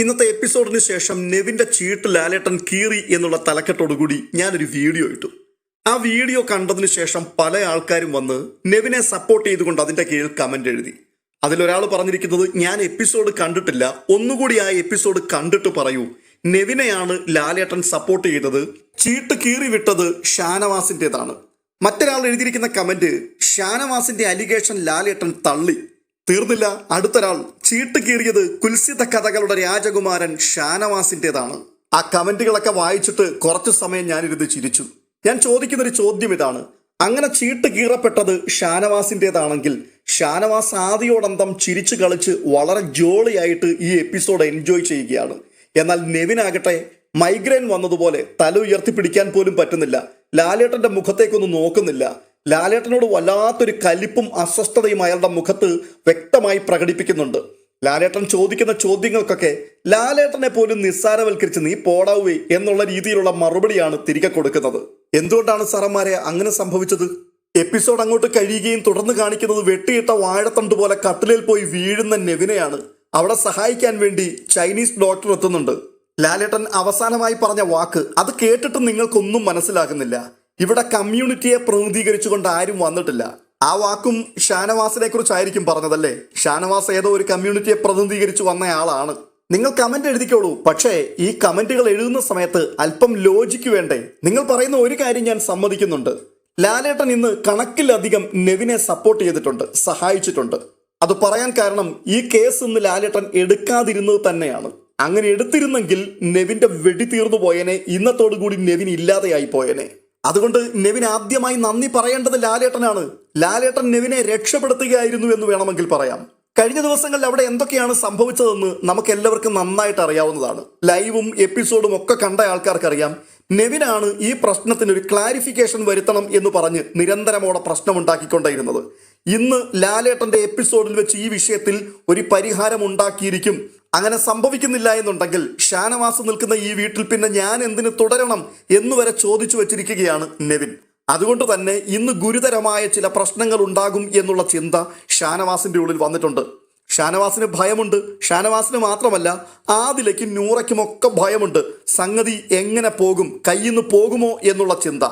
ഇന്നത്തെ എപ്പിസോഡിന് ശേഷം നെവിന്റെ ചീട്ട് ലാലേട്ടൻ കീറി എന്നുള്ള തലക്കെട്ടോടുകൂടി ഞാനൊരു വീഡിയോ ഇട്ടു. ആ വീഡിയോ കണ്ടതിന് ശേഷം പല ആൾക്കാരും വന്ന് നെവിനെ സപ്പോർട്ട് ചെയ്തുകൊണ്ട് അതിന്റെ കീഴിൽ കമന്റ് എഴുതി. അതിലൊരാൾ പറഞ്ഞിരിക്കുന്നത് ഞാൻ എപ്പിസോഡ് കണ്ടിട്ടില്ല ഒന്നുകൂടി ആ എപ്പിസോഡ് കണ്ടിട്ട് പറയൂ. നെവിനെയാണ് ലാലേട്ടൻ സപ്പോർട്ട് ചെയ്തത് ചീട്ട് കീറി വിട്ടത് ഷാനവാസിന്റേതാണ്. മറ്റൊരാൾ എഴുതിയിരിക്കുന്ന കമന്റ് ഷാനവാസിന്റെ അലിഗേഷൻ ലാലേട്ടൻ തള്ളി. തീർന്നില്ല. അടുത്തൊരാൾ ചീട്ട് കീറിയത് കുൽസിത കഥകളുടെ രാജകുമാരൻ ഷാനവാസിന്റേതാണ്. ആ കമന്റുകളൊക്കെ വായിച്ചിട്ട് കുറച്ചു സമയം ഞാനിരുന്ന് ചിരിച്ചു. ഞാൻ ചോദിക്കുന്ന ഒരു ചോദ്യം ഇതാണ്. അങ്ങനെ ചീട്ട് കീറപ്പെട്ടത് ഷാനവാസിന്റേതാണെങ്കിൽ ഷാനവാസ് ആദ്യോടന്തം ചിരിച്ചു കളിച്ച് വളരെ ജോളിയായിട്ട് ഈ എപ്പിസോഡ് എൻജോയ് ചെയ്യുകയാണ്. എന്നാൽ നെവിനാകട്ടെ മൈഗ്രെയിൻ വന്നതുപോലെ തല ഉയർത്തിപ്പിടിക്കാൻ പോലും പറ്റുന്നില്ല. ലാലേട്ടന്റെ മുഖത്തേക്കൊന്നും നോക്കുന്നില്ല. ലാലേട്ടനോട് വല്ലാത്തൊരു കലിപ്പും അസ്വസ്ഥതയും അയാളുടെ മുഖത്ത് വ്യക്തമായി പ്രകടിപ്പിക്കുന്നുണ്ട്. ലാലേട്ടൻ ചോദിക്കുന്ന ചോദ്യങ്ങൾക്കൊക്കെ ലാലേട്ടനെ പോലും നിസ്സാരവൽക്കരിച്ച് നീ പോടാവേ എന്നുള്ള രീതിയിലുള്ള മറുപടിയാണ് തിരികെ കൊടുക്കുന്നത്. എന്തുകൊണ്ടാണ് സാറന്മാരെ അങ്ങനെ സംഭവിച്ചത്? എപ്പിസോഡ് അങ്ങോട്ട് കഴിയുകയും തുടർന്ന് കാണിക്കുന്നത് വെട്ടിയിട്ട വാഴത്തണ്ട് പോലെ കട്ടിലിൽ പോയി വീഴുന്ന നെവിനെയാണ്. അവിടെ സഹായിക്കാൻ വേണ്ടി ചൈനീസ് ഡോക്ടർ എത്തുന്നുണ്ട്. ലാലേട്ടൻ അവസാനമായി പറഞ്ഞ വാക്ക് അത് കേട്ടിട്ട് നിങ്ങൾക്കൊന്നും മനസ്സിലാകുന്നില്ല. ഇവിടെ കമ്മ്യൂണിറ്റിയെ പ്രതിനിധീകരിച്ചുകൊണ്ട് ആരും വന്നിട്ടില്ല. ആ വാക്കും ഷാനവാസിനെ കുറിച്ചായിരിക്കും പറഞ്ഞതല്ലേ? ഷാനവാസ് ഏതോ ഒരു കമ്മ്യൂണിറ്റിയെ പ്രതിനിധീകരിച്ചു വന്നയാളാണ്. നിങ്ങൾ കമന്റ് എഴുതിക്കോളൂ. പക്ഷേ ഈ കമന്റുകൾ എഴുതുന്ന സമയത്ത് അല്പം ലോജിക്ക് വേണ്ടേ? നിങ്ങൾ പറയുന്ന ഒരു കാര്യം ഞാൻ സമ്മതിക്കുന്നുണ്ട്. ലാലേട്ടൻ ഇന്ന് കണക്കിലധികം നെവിനെ സപ്പോർട്ട് ചെയ്തിട്ടുണ്ട് സഹായിച്ചിട്ടുണ്ട്. അത് പറയാൻ കാരണം ഈ കേസ് ഇന്ന് ലാലേട്ടൻ എടുക്കാതിരുന്നത് തന്നെയാണ്. അങ്ങനെ എടുത്തിരുന്നെങ്കിൽ നെവിന്റെ വെടി തീർന്നു പോയനെ ഇന്നത്തോടു കൂടി നെവിൻ ഇല്ലാതെയായി പോയനെ. അതുകൊണ്ട് നെവിൻ ആദ്യമായി നന്ദി പറയേണ്ടത് ലാലേട്ടനാണ്. ലാലേട്ടൻ നെവിനെ രക്ഷപ്പെടുത്തുകയായിരുന്നു എന്ന് വേണമെങ്കിൽ പറയാം. കഴിഞ്ഞ ദിവസങ്ങളിൽ അവിടെ എന്തൊക്കെയാണ് സംഭവിച്ചതെന്ന് നമുക്ക് എല്ലാവർക്കും നന്നായിട്ട് അറിയാവുന്നതാണ്. ലൈവും എപ്പിസോഡും ഒക്കെ കണ്ട ആൾക്കാർക്കറിയാം. നെവിനാണ് ഈ പ്രശ്നത്തിന് ഒരു ക്ലാരിഫിക്കേഷൻ വരുത്തണം എന്ന് പറഞ്ഞ് നിരന്തരമോടെ പ്രശ്നമുണ്ടാക്കിക്കൊണ്ടേയിരുന്നത്. ഇന്ന് ലാലേട്ടന്റെ എപ്പിസോഡിൽ വെച്ച് ഈ വിഷയത്തിൽ ഒരു പരിഹാരം ഉണ്ടാക്കിയിരിക്കും അങ്ങനെ സംഭവിക്കുന്നില്ല എന്നുണ്ടെങ്കിൽ ഷാനവാസ് നിൽക്കുന്ന ഈ വീട്ടിൽ പിന്നെ ഞാൻ എന്തിന് തുടരണം എന്നുവരെ ചോദിച്ചു വച്ചിരിക്കുകയാണ് നെവിൻ. അതുകൊണ്ട് തന്നെ ഇന്ന് ഗുരുതരമായ ചില പ്രശ്നങ്ങൾ ഉണ്ടാകും എന്നുള്ള ചിന്ത ഷാനവാസിന്റെ ഉള്ളിൽ വന്നിട്ടുണ്ട്. ഷാനവാസിന് ഭയമുണ്ട്. ഷാനവാസിന് മാത്രമല്ല ആദിലയ്ക്കും നൂറയ്ക്കും ഒക്കെ ഭയമുണ്ട്. സംഗതി എങ്ങനെ പോകും? കയ്യിൽ പോകുമോ എന്നുള്ള ചിന്ത.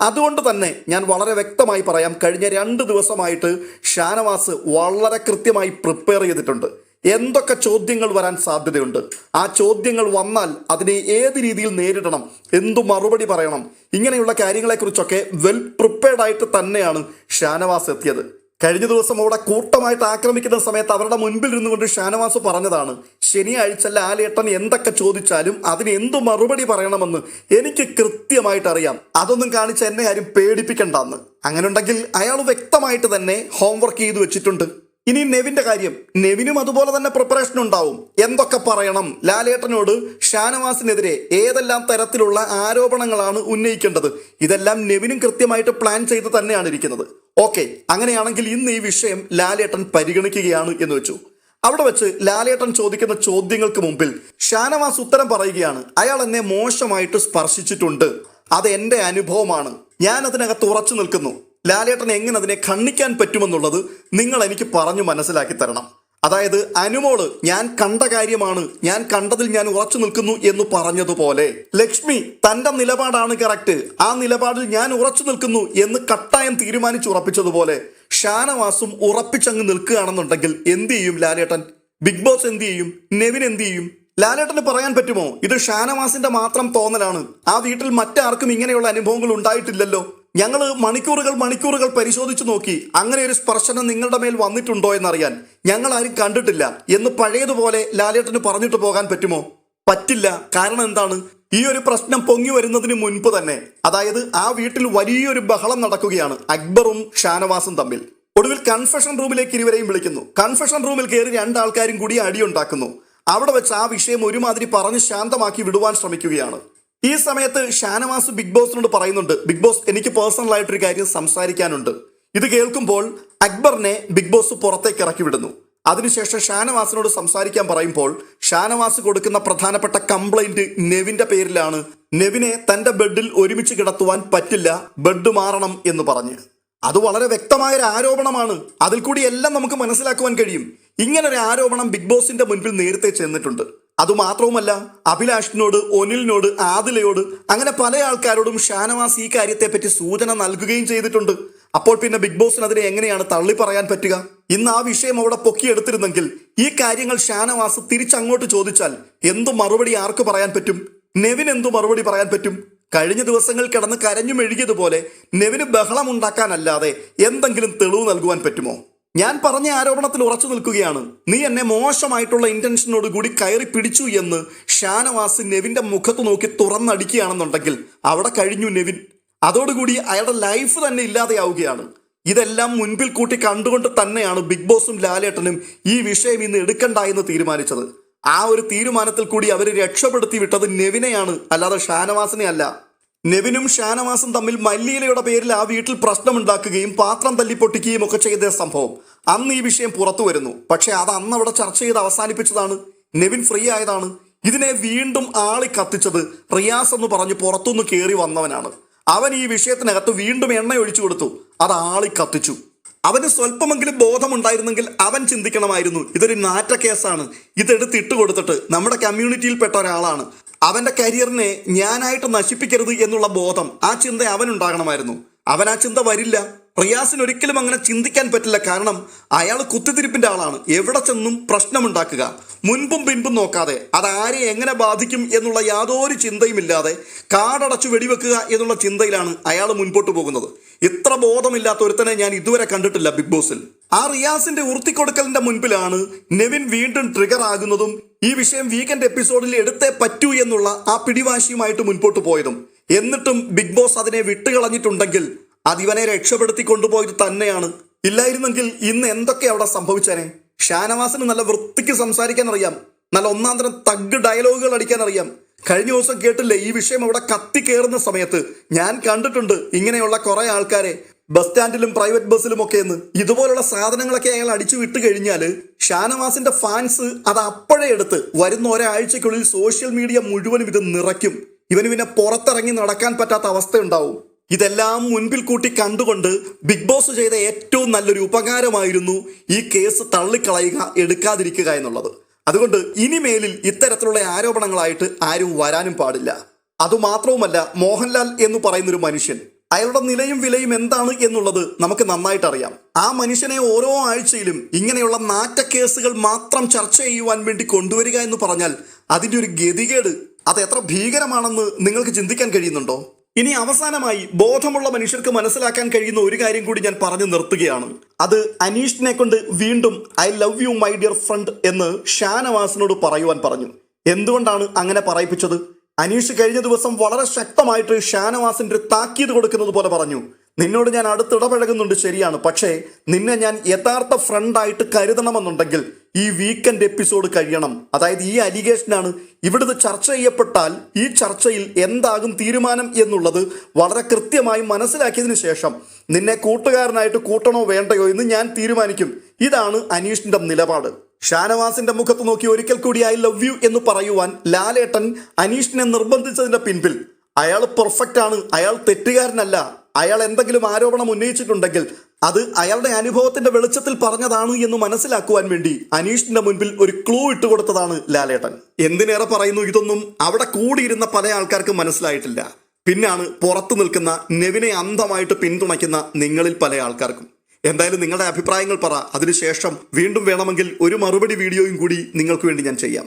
അതുകൊണ്ട് തന്നെ ഞാൻ വളരെ വ്യക്തമായി പറയാം കഴിഞ്ഞ രണ്ട് ദിവസമായിട്ട് ഷാനവാസ് വളരെ കൃത്യമായി പ്രിപ്പയർ ചെയ്തിട്ടുണ്ട്. എന്തൊക്കെ ചോദ്യങ്ങൾ വരാൻ സാധ്യതയുണ്ട്? ആ ചോദ്യങ്ങൾ വന്നാൽ അതിനെ ഏത് രീതിയിൽ നേരിടണം? എന്തു മറുപടി പറയണം? ഇങ്ങനെയുള്ള കാര്യങ്ങളെക്കുറിച്ചൊക്കെ വെൽ പ്രിപ്പയർഡ് ആയിട്ട് തന്നെയാണ് ഷാനവാസ് എത്തിയത്. കഴിഞ്ഞ ദിവസം അവിടെ കൂട്ടമായിട്ട് ആക്രമിക്കുന്ന സമയത്ത് അവരുടെ മുൻപിൽ ഇരുന്നുകൊണ്ട് ഷാനവാസ് പറഞ്ഞതാണ് ശനിയാഴ്ച ലാലേട്ടൻ എന്തൊക്കെ ചോദിച്ചാലും അതിന് എന്തു മറുപടി പറയണമെന്ന് എനിക്ക് കൃത്യമായിട്ട് അറിയാം. അതൊന്നും കാണിച്ച് എന്നെ ആരും പേടിപ്പിക്കണ്ടെന്ന്. അങ്ങനെ ഉണ്ടെങ്കിൽ അയാൾ വ്യക്തമായിട്ട് തന്നെ ഹോംവർക്ക് ചെയ്തു വെച്ചിട്ടുണ്ട്. ഇനി നെവിന്റെ കാര്യം. നെവിനും അതുപോലെ തന്നെ പ്രിപ്പറേഷൻ ഉണ്ടാവും. എന്തൊക്കെ പറയണം? ലാലേട്ടനോട് ഷാനവാസിനെതിരെ ഏതെല്ലാം തരത്തിലുള്ള ആരോപണങ്ങളാണ് ഉന്നയിക്കേണ്ടത്? ഇതെല്ലാം നെവിനും കൃത്യമായിട്ട് പ്ലാൻ ചെയ്ത് തന്നെയാണ് ഇരിക്കുന്നത്. ഓക്കെ അങ്ങനെയാണെങ്കിൽ ഇന്ന് ഈ വിഷയം ലാലേട്ടൻ പരിഗണിക്കുകയാണ് എന്ന് വെച്ചു. അവിടെ വെച്ച് ലാലേട്ടൻ ചോദിക്കുന്ന ചോദ്യങ്ങൾക്ക് മുമ്പിൽ ഷാനവാസ് ഉത്തരം പറയുകയാണ്. അയാൾ എന്നെ മോശമായിട്ട് സ്പർശിച്ചിട്ടുണ്ട്. അത് എന്റെ അനുഭവമാണ്. ഞാൻ അതിനകത്ത് ഉറച്ചു നിൽക്കുന്നു. ലാലേട്ടൻ എങ്ങനെ അതിനെ ഖണ്ഡിക്കാൻ പറ്റുമെന്നുള്ളത് നിങ്ങൾ എനിക്ക് പറഞ്ഞു മനസ്സിലാക്കി തരണം. അതായത് അനുമോൾ ഞാൻ കണ്ട കാര്യമാണ്. ഞാൻ കണ്ടതിൽ ഞാൻ ഉറച്ചു നിൽക്കുന്നു എന്ന് പറഞ്ഞതുപോലെ. ലക്ഷ്മി തന്റെ നിലപാടാണ് കറക്റ്റ്. ആ നിലപാടിൽ ഞാൻ ഉറച്ചു നിൽക്കുന്നു എന്ന് കട്ടായം തീരുമാനിച്ചു ഉറപ്പിച്ചതുപോലെ ഷാനവാസും ഉറപ്പിച്ചങ്ങ് നിൽക്കുകയാണെന്നുണ്ടെങ്കിൽ എന്ത് ചെയ്യും ലാലേട്ടൻ? ബിഗ് ബോസ് എന്ത് ചെയ്യും? നെവിൻ എന്ത് ചെയ്യും? ലാലേട്ടന് പറയാൻ പറ്റുമോ? ഇത് ഷാനവാസിന്റെ മാത്രം തോന്നലാണ്. ആ വീട്ടിൽ മറ്റാർക്കും ഇങ്ങനെയുള്ള അനുഭവങ്ങൾ ഉണ്ടായിട്ടില്ലല്ലോ. ഞങ്ങൾ മണിക്കൂറുകൾ മണിക്കൂറുകൾ പരിശോധിച്ചു നോക്കി. അങ്ങനെ ഒരു സ്പർശനം നിങ്ങളുടെ മേൽ വന്നിട്ടുണ്ടോ എന്നറിയാൻ ഞങ്ങൾ ആരും കണ്ടിട്ടില്ല. എന്ന് പഴയതുപോലെ ലാലേട്ടന് പറഞ്ഞിട്ട് പോകാൻ പറ്റുമോ? പറ്റില്ല. കാരണം എന്താണ്? ഈ ഒരു പ്രശ്നം പൊങ്ങി വരുന്നതിന് മുൻപ് തന്നെ. അതായത് ആ വീട്ടിൽ വലിയൊരു ബഹളം നടക്കുകയാണ്. അക്ബറും ഷാനവാസും തമ്മിൽ. ഒടുവിൽ കൺഫെഷൻ റൂമിലേക്ക് ഇരുവരെയും വിളിക്കുന്നു. കൺഫെഷൻ റൂമിൽ കയറി രണ്ടാൾക്കാരും കൂടി അടിയുണ്ടാക്കുന്നു. അവിടെ വെച്ച് ആ വിഷയം ഒരുമാതിരി പറഞ്ഞ് ശാന്തമാക്കി വിടുവാൻ ശ്രമിക്കുകയാണ്. ഈ സമയത്ത് ഷാനവാസ് ബിഗ് ബോസിനോട് പറയുന്നുണ്ട് ബിഗ് ബോസ് എനിക്ക് പേഴ്സണൽ ആയിട്ടൊരു കാര്യം സംസാരിക്കാനുണ്ട്. ഇത് കേൾക്കുമ്പോൾ അക്ബറിനെ ബിഗ് ബോസ് പുറത്തേക്ക് ഇറക്കി വിടുന്നു. അതിനുശേഷം ഷാനവാസിനോട് സംസാരിക്കാൻ പറയുമ്പോൾ ഷാനവാസ് കൊടുക്കുന്ന പ്രധാനപ്പെട്ട കംപ്ലൈന്റ് നെവിന്റെ പേരിലാണ്. നെവിനെ തന്റെ ബെഡിൽ ഒരുമിച്ച് കിടത്തുവാൻ പറ്റില്ല ബെഡ് മാറണം എന്ന് പറഞ്ഞ്. അത് വളരെ വ്യക്തമായ ഒരു ആരോപണമാണ്. അതിൽ കൂടി എല്ലാം നമുക്ക് മനസ്സിലാക്കുവാൻ കഴിയും. ഇങ്ങനൊരു ആരോപണം ബിഗ് ബോസിന്റെ മുൻപിൽ നേരത്തെ ചെന്നിട്ടുണ്ട്. അതുമാത്രവുമല്ല അഭിലാഷിനോട് ഒനിലിനോട് ആദിലയോട് അങ്ങനെ പല ആൾക്കാരോടും ഷാനവാസ് ഈ കാര്യത്തെപ്പറ്റി സൂചന നൽകുകയും ചെയ്തിട്ടുണ്ട്. അപ്പോൾ പിന്നെ ബിഗ് ബോസിന് അതിനെ എങ്ങനെയാണ് തള്ളി പറയാൻ പറ്റുക? ഇന്ന് ആ വിഷയം അവിടെ പൊക്കിയെടുത്തിരുന്നെങ്കിൽ ഈ കാര്യങ്ങൾ ഷാനവാസ് തിരിച്ചങ്ങോട്ട് ചോദിച്ചാൽ എന്തു മറുപടി ആർക്ക് പറയാൻ പറ്റും? നെവിൻ എന്തു മറുപടി പറയാൻ പറ്റും? കഴിഞ്ഞ ദിവസങ്ങൾ കിടന്ന് കരഞ്ഞു മെഴുകിയതുപോലെ നെവിന് ബഹളമുണ്ടാക്കാനല്ലാതെ എന്തെങ്കിലും തെളിവ് നൽകുവാൻ പറ്റുമോ? ഞാൻ പറഞ്ഞ ആരോപണത്തിൽ ഉറച്ചു നിൽക്കുകയാണ്. നീ എന്നെ മോശമായിട്ടുള്ള ഇന്റൻഷനോട് കൂടി കയറി പിടിച്ചു എന്ന് ഷാനവാസ് നെവിന്റെ മുഖത്ത് നോക്കി തുറന്നടിക്കുകയാണെന്നുണ്ടെങ്കിൽ അവിടെ കഴിഞ്ഞു നെവിൻ. അതോടുകൂടി അയാളുടെ ലൈഫ് തന്നെ ഇല്ലാതെയാവുകയാണ്. ഇതെല്ലാം മുൻപിൽ കൂട്ടി കണ്ടുകൊണ്ട് തന്നെയാണ് ബിഗ് ബോസും ലാലേട്ടനും ഈ വിഷയം ഇന്ന് എടുക്കണ്ട എന്ന് തീരുമാനിച്ചത്. ആ ഒരു തീരുമാനത്തിൽ കൂടി അവർ രക്ഷപ്പെടുത്തി വിട്ടത് നെവിനെയാണ് അല്ലാതെ ഷാനവാസിനെ അല്ല. നെവിനും ഷാനവാസും തമ്മിൽ മല്ലീലയുടെ പേരിൽ ആ വീട്ടിൽ പ്രശ്നമുണ്ടാക്കുകയും പാത്രം തല്ലിപ്പൊട്ടിക്കുകയും ഒക്കെ ചെയ്ത സംഭവം. അന്ന് ഈ വിഷയം പുറത്തു വരുന്നു. പക്ഷെ അത് അന്ന് അവിടെ ചർച്ച ചെയ്ത് അവസാനിപ്പിച്ചതാണ്. നെവിൻ ഫ്രീ ആയതാണ്. ഇതിനെ വീണ്ടും ആളി കത്തിച്ചത് റിയാസ് എന്ന് പറഞ്ഞ് പുറത്തുനിന്ന് കയറി വന്നവനാണ്. അവൻ ഈ വിഷയത്തിനകത്ത് വീണ്ടും എണ്ണ ഒഴിച്ചു കൊടുത്തു. അത് ആളി കത്തിച്ചു. അവന് സ്വല്പമെങ്കിലും ബോധമുണ്ടായിരുന്നെങ്കിൽ അവൻ ചിന്തിക്കണമായിരുന്നു. ഇതൊരു നാറ്റ കേസാണ്. ഇതെടുത്ത് ഇട്ട് കൊടുത്തിട്ട് നമ്മുടെ കമ്മ്യൂണിറ്റിയിൽപ്പെട്ട ഒരാളാണ്. അവന്റെ കരിയറിനെ ഞാനായിട്ട് നശിപ്പിക്കരുത് എന്നുള്ള ബോധം ആ ചിന്ത അവനുണ്ടാകണമായിരുന്നു. അവൻ ആ ചിന്ത വരില്ല. റിയാസിന് ഒരിക്കലും അങ്ങനെ ചിന്തിക്കാൻ പറ്റില്ല. കാരണം അയാൾ കുത്തിത്തിരിപ്പിന്റെ ആളാണ്. എവിടെ ചെന്നും പ്രശ്നമുണ്ടാക്കുക. മുൻപും പിൻപും നോക്കാതെ അത് ആരെ എങ്ങനെ ബാധിക്കും എന്നുള്ള യാതൊരു ചിന്തയുമില്ലാതെ കാടടച്ചു വെടിവെക്കുക എന്നുള്ള ചിന്തയിലാണ് അയാൾ മുൻപോട്ട് പോകുന്നത്. ഇത്ര ബോധമില്ലാത്ത ഒരുത്തനെ ഞാൻ ഇതുവരെ കണ്ടിട്ടില്ല ബിഗ് ബോസിൽ. ആ റിയാസിന്റെ ഉറുത്തിക്കൊടുക്കലിന്റെ മുൻപിലാണ് നെവിൻ വീണ്ടും ട്രിഗർ ആകുന്നതും ഈ വിഷയം വീക്കെൻഡ് എപ്പിസോഡിൽ എടുത്തേ പറ്റൂ എന്നുള്ള ആ പിടിവാശിയുമായിട്ട് മുൻപോട്ട് പോയതും. എന്നിട്ടും ബിഗ് ബോസ് അതിനെ വിട്ടുകളഞ്ഞിട്ടുണ്ടെങ്കിൽ അതിവനെ രക്ഷപ്പെടുത്തി കൊണ്ടുപോയത് തന്നെയാണ്. ഇല്ലായിരുന്നെങ്കിൽ ഇന്ന് എന്തൊക്കെ അവിടെ സംഭവിച്ചേനെ? ഷാനവാസിന് നല്ല വൃത്തിക്ക് സംസാരിക്കാൻ അറിയാം നല്ല ഒന്നാം തരം തഗ് ഡയലോഗുകൾ അടിക്കാൻ അറിയാം കഴിഞ്ഞ ദിവസം കേട്ടില്ലേ ഈ വിഷയം അവിടെ കത്തി കയറുന്ന സമയത്ത്? ഞാൻ കണ്ടിട്ടുണ്ട് ഇങ്ങനെയുള്ള കുറെ ആൾക്കാരെ. ബസ് സ്റ്റാൻഡിലും പ്രൈവറ്റ് ബസ്സിലും ഒക്കെ എന്ന്. ഇതുപോലുള്ള സാധനങ്ങളൊക്കെ അയാൾ അടിച്ചു വിട്ട് കഴിഞ്ഞാൽ ഷാനവാസിന്റെ ഫാൻസ് അത് അപ്പോഴേ എടുത്ത് വരുന്ന ഒരാഴ്ചക്കുള്ളിൽ സോഷ്യൽ മീഡിയ മുഴുവനും ഇത് നിറയ്ക്കും. ഇവന് പിന്നെ പുറത്തിറങ്ങി നടക്കാൻ പറ്റാത്ത അവസ്ഥ ഉണ്ടാവും ഇതെല്ലാം മുൻപിൽ കൂട്ടി കണ്ടുകൊണ്ട് ബിഗ് ബോസ് ചെയ്ത ഏറ്റവും നല്ലൊരു ഉപകാരമായിരുന്നു ഈ കേസ് തള്ളിക്കളയുക എടുക്കാതിരിക്കുക എന്നുള്ളത്. അതുകൊണ്ട് ഇനിമേലിൽ ഇത്തരത്തിലുള്ള ആരോപണങ്ങളായിട്ട് ആരും വരാനും പാടില്ല. അതുമാത്രവുമല്ല മോഹൻലാൽ എന്ന് പറയുന്നൊരു മനുഷ്യൻ അയാളുടെ നിലയും വിലയും എന്താണ് എന്നുള്ളത് നമുക്ക് നന്നായിട്ട് അറിയാം ആ മനുഷ്യനെ ഓരോ ആഴ്ചയിലും ഇങ്ങനെയുള്ള നാറ്റ കേസുകൾ മാത്രം ചർച്ച ചെയ്യുവാൻ വേണ്ടി കൊണ്ടുവരിക എന്ന് പറഞ്ഞാൽ അതിന്റെ ഒരു ഗതികേട് അത് എത്ര ഭീകരമാണെന്ന് നിങ്ങൾക്ക് ചിന്തിക്കാൻ കഴിയുന്നുണ്ടോ? ഇനി അവസാനമായി ബോധമുള്ള മനുഷ്യർക്ക് മനസ്സിലാക്കാൻ കഴിയുന്ന ഒരു കാര്യം കൂടി ഞാൻ പറഞ്ഞു നിർത്തുകയാണ്. അത് അനീഷിനെ കൊണ്ട് വീണ്ടും I love you my dear friend എന്ന് ഷാനവാസിനോട് പറയുവാൻ പറഞ്ഞു. എന്തുകൊണ്ടാണ് അങ്ങനെ പറയിപ്പിച്ചത്? അനീഷ് കഴിഞ്ഞ ദിവസം വളരെ ശക്തമായിട്ട് ഷാനവാസിന്റെ താക്കീത് കൊടുക്കുന്നത് പോലെ പറഞ്ഞു. നിന്നോട് ഞാൻ അടുത്തിടപഴകുന്നുണ്ട് ശരിയാണ്. പക്ഷേ നിന്നെ ഞാൻ യഥാർത്ഥ ഫ്രണ്ടായിട്ട് കരുതണമെന്നുണ്ടെങ്കിൽ ഈ വീക്കെൻഡ് എപ്പിസോഡ് കഴിയണം. അതായത് ഈ അലിഗേഷനാണ് ഇവിടുന്ന് ചർച്ച ചെയ്യപ്പെട്ടാൽ ഈ ചർച്ചയിൽ എന്താകും തീരുമാനം എന്നുള്ളത് വളരെ കൃത്യമായി മനസ്സിലാക്കിയതിന് ശേഷം നിന്നെ കൂട്ടുകാരനായിട്ട് കൂട്ടണോ വേണ്ടയോ എന്ന് ഞാൻ തീരുമാനിക്കും. ഇതാണ് അനീഷിന്റെ നിലപാട്. ഷാനവാസിന്റെ മുഖത്ത് നോക്കി ഒരിക്കൽ കൂടി ഐ ലവ് യു എന്ന് പറയുവാൻ ലാലേട്ടൻ അനീഷിനെ നിർബന്ധിച്ചതിന്റെ പിൻപിൽ. അയാൾ പെർഫെക്റ്റ് ആണ്. അയാൾ തെറ്റുകാരനല്ല. അയാൾ എന്തെങ്കിലും ആരോപണം ഉന്നയിച്ചിട്ടുണ്ടെങ്കിൽ അത് അയാളുടെ അനുഭവത്തിന്റെ വെളിച്ചത്തിൽ പറഞ്ഞതാണ് എന്ന് മനസ്സിലാക്കുവാൻ വേണ്ടി അനീഷിന്റെ മുൻപിൽ ഒരു ക്ലൂ ഇട്ട് കൊടുത്തതാണ് ലാലേട്ടൻ. എന്തിനേറെ പറയുന്നു ഇതൊന്നും അവിടെ കൂടിയിരുന്ന പല ആൾക്കാർക്ക് മനസ്സിലായിട്ടില്ല. പിന്നാണ് പുറത്തു നിൽക്കുന്ന നെവിനെ അന്ധമായിട്ട് പിന്തുണയ്ക്കുന്ന നിങ്ങളിൽ പല ആൾക്കാർക്കും. എന്തായാലും നിങ്ങളുടെ അഭിപ്രായങ്ങൾ പറ. അതിനുശേഷം വീണ്ടും വേണമെങ്കിൽ ഒരു മറുപടി വീഡിയോയും കൂടി നിങ്ങൾക്ക് വേണ്ടി ഞാൻ ചെയ്യാം.